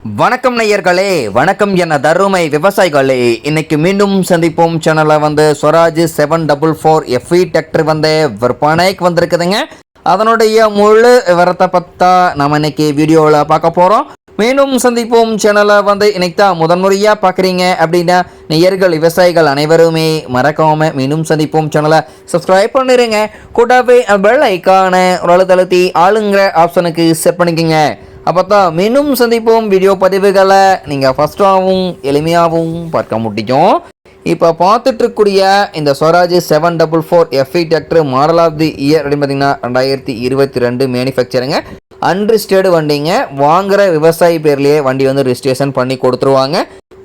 வணக்கம் நேயர்களே வணக்கம் என தருமை விவசாயிகளே. இன்னைக்கு மீண்டும் சந்திப்போம். சேனலை வந்து Swaraj seven double four FE tractor வந்து விற்பனைக்கு வந்திருக்குதுங்க. அதனுடைய முழு விவரத்தை பற்றா நம்ம இன்னைக்கு வீடியோவில் பார்க்க போகிறோம் மீண்டும் சந்திப்போம். சேனலை வந்து இன்னைக்கு தான் முதன்முறையாக பார்க்குறீங்க அப்படின்னா நேயர்கள் விவசாயிகள் அனைவருமே மறக்காமல் மீண்டும் சந்திப்போம். சேனலை சப்ஸ்கிரைப் பண்ணிடுங்க கூட்டாவே பெல் ஐக்கான ஒரு அழுத்தழுத்தி ஆளுங்கிற ஆப்ஷனுக்கு செட் பண்ணிக்கோங்க. அப்போ தான் மீண்டும் சந்திப்போம் வீடியோ பதிவுகளை. நீங்கள் ஃபஸ்ட்டாகவும் எளிமையாகவும் பார்க்க முடியும். இப்போ பார்த்துட்ருக்கூடிய இந்த Swaraj seven double four FE tractor model of the year அப்படின்னு பார்த்தீங்கன்னா ரெண்டாயிரத்தி இருபத்தி ரெண்டு மேனுஃபேக்சருங்க அன்ரிஸ்டர்டு வண்டிங்க. வாங்குகிற விவசாயி பேர்லேயே வண்டி வந்து ரிஜிஸ்ட்ரேஷன் பண்ணி கொடுத்துருவாங்க.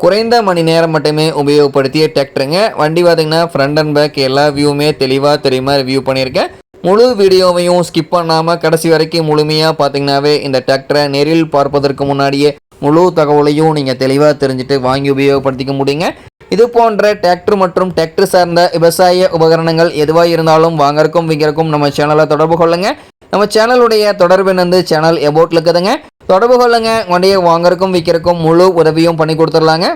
குறைந்த மணி நேரம் மட்டுமே உபயோகப்படுத்திய டிராக்டருங்க வண்டி பார்த்தீங்கன்னா ஃப்ரண்ட் அண்ட் பேக் எல்லா வியூவுமே தெளிவாக தெரியுமா? ரிவ்யூ பண்ணியிருக்கேன். முழு வீடியோவையும் ஸ்கிப் பண்ணாமல் கடைசி வரைக்கும் முழுமையாக பார்த்தீங்கன்னாவே இந்த டிராக்டரை நேரில் பார்ப்பதற்கு முன்னாடியே முழு தகவலையும் நீங்கள் தெளிவாக தெரிஞ்சுட்டு வாங்கி உபயோகப்படுத்திக்க முடியுங்க. இது போன்ற டிராக்டர் மற்றும் டிராக்டர் சார்ந்த விவசாய உபகரணங்கள் எதுவாக இருந்தாலும் வாங்கறக்கும் விற்கிறக்கும் நம்ம சேனலை தொடர்பு கொள்ளுங்கள் நம்ம சேனலுடைய தொடர்பு வந்து சேனல் எபோட்டில் இருக்குதுங்க தொடர்பு கொள்ளுங்க. வண்டியை வாங்குறக்கும் விற்கிறக்கும் முழு உதவியும் பண்ணி கொடுத்துடலாங்க.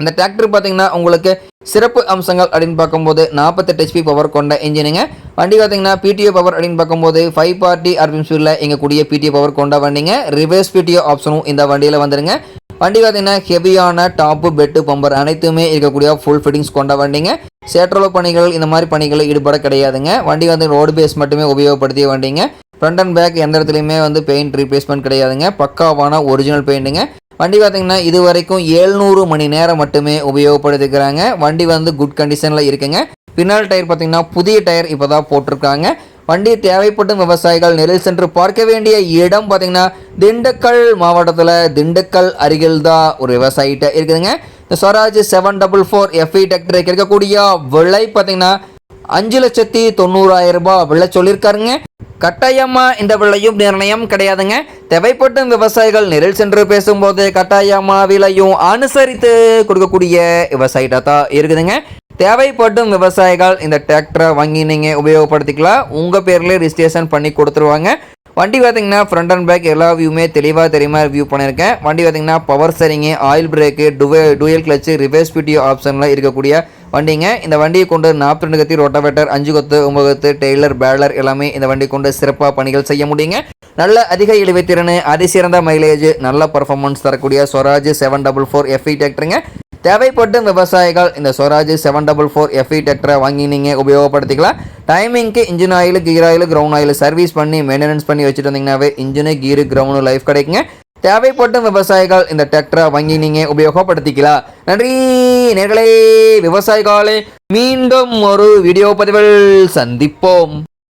இந்த டிராக்டர் பார்த்தீங்கன்னா உங்களுக்கு சிறப்பு அம்சங்கள் அப்படின்னு பார்க்கும்போது நாற்பத்தெட்டு ஹெச்பி பவர் கொண்ட இன்ஜினுங்க வண்டி பார்த்தீங்கன்னா பிடிஓ பவர் அப்படின்னு பார்க்கும்போது ஃபைவ் பார்ட்டி ஆர்பிஎம் ஸ்பீடில் எங்கக்கூடிய பிடிஓ பவர் கொண்ட வண்டிங்க. ரிவர்ஸ் பிடிஓ ஆப்ஷனும் இந்த வண்டியில் வந்துடுங்க வண்டி பார்த்தீங்கன்னா ஹெவியான டாப்பு பெட்டு பம்பர் அனைத்துமே இருக்கக்கூடிய ஃபுல் ஃபிட்டிங்ஸ் கொண்ட வண்டிங்க. சேற்றளவு பணிகள் இந்த மாதிரி பணிகளில் ஈடுபட கிடையாதுங்க. வண்டி வந்து ரோடு பேஸ் மட்டுமே உபயோகப்படுத்திய வண்டிங்க. ஃப்ரண்ட் அண்ட் பேக் எந்த இடத்துலையுமே வந்து பெயிண்ட் ரீப்ளேஸ்மெண்ட் கிடையாதுங்க. பக்காவான ஒரிஜினல் பெயிண்ட்டுங்க வண்டி பார்த்தீங்கன்னா இது வரைக்கும் ஏழ்நூறு மணி நேரம் மட்டுமே உபயோகப்படுத்திக்கிறாங்க. வண்டி வந்து குட் கண்டிஷனில் இருக்குங்க. பின்னால் டயர் பார்த்தீங்கன்னா புதிய டயர் இப்போ தான் போட்டிருக்காங்க. வண்டி தேவைப்படும் விவசாயிகள் நெரில் சென்று பார்க்க வேண்டிய இடம் பார்த்தீங்கன்னா திண்டுக்கல் மாவட்டத்தில் திண்டுக்கல் அருகில் தான் ஒரு விவசாயிட்ட இருக்குதுங்க. இந்த Swaraj seven double four FE டிராக்டருக்கு இருக்கக்கூடிய விலை பார்த்தீங்கன்னா அஞ்சு லட்சத்தி தொண்ணூறாயிரம் ரூபாய் விலை சொல்லியிருக்காருங்க. கட்டாயமா இந்த விலையும் நிர்ணயம் கிடையாதுங்க. தேவைப்படும் விவசாயிகள் நெரில் சென்று பேசும்போது கட்டாயமா விலையும் அனுசரித்து கொடுக்கக்கூடிய விவசாயிட்ட தான் இருக்குதுங்க. தேவைப்படும் விவசாயிகள் இந்த டிராக்டரை வாங்கி நீங்கள் உபயோகப்படுத்திக்கலாம். உங்கள் பேர்லேயே ரிஜிஸ்ட்ரேஷன் பண்ணி கொடுத்துருவாங்க. வண்டி பார்த்தீங்கன்னா ஃப்ரண்ட் அண்ட் பேக் எல்லா வியூமே தெளிவாக தெரியுமா ரிவ்யூ பண்ணியிருக்கேன். வண்டி பார்த்தீங்கன்னா பவர் சரிங்கு ஆயில் பிரேக்கு டுவே டூயல் கிளச்சு ரிவர்ஸ் பிடிஓ ஆப்ஷனில் இருக்கக்கூடிய வண்டிங்க இந்த வண்டியை கொண்டு நாற்பத்தி ரெண்டு கத்தி ரோட்டாவேட்டர் அஞ்சு கொத்து ஒன்பது கொத்து டெய்லர் பேலர் எல்லாமே இந்த வண்டி கொண்டு சிறப்பாக பணிகள் செய்ய முடியுங்க. நல்ல அதிக இழுவைத்திறன் அதிசிறந்த மைலேஜ் நல்ல பர்ஃபார்மன்ஸ் தரக்கூடிய Swaraj seven double four FE டிராக்டருங்க தேவைப்படும் விவசாயிகள் இந்த Swaraj seven double four FE டிராக்டரை வாங்கி நீங்கள் உபயோகப்படுத்திக்கலாம். டைமிங்க்கு engine oil gear oil ground oil service பண்ணி மெயின்டெனன்ஸ் பண்ணி வச்சுட்டு வந்தீங்கன்னாவே இன்ஜினு கீரு கிரவுண்டு லைஃப் கிடைக்குங்க. தேவைப்படும் விவசாயிகள் இந்த டிராக்டரை வாங்கி நீங்கள் உபயோகப்படுத்திக்கலாம். நன்றி நேர்களே. விவசாயிகளே மீண்டும் ஒரு வீடியோ பதிவில் சந்திப்போம்.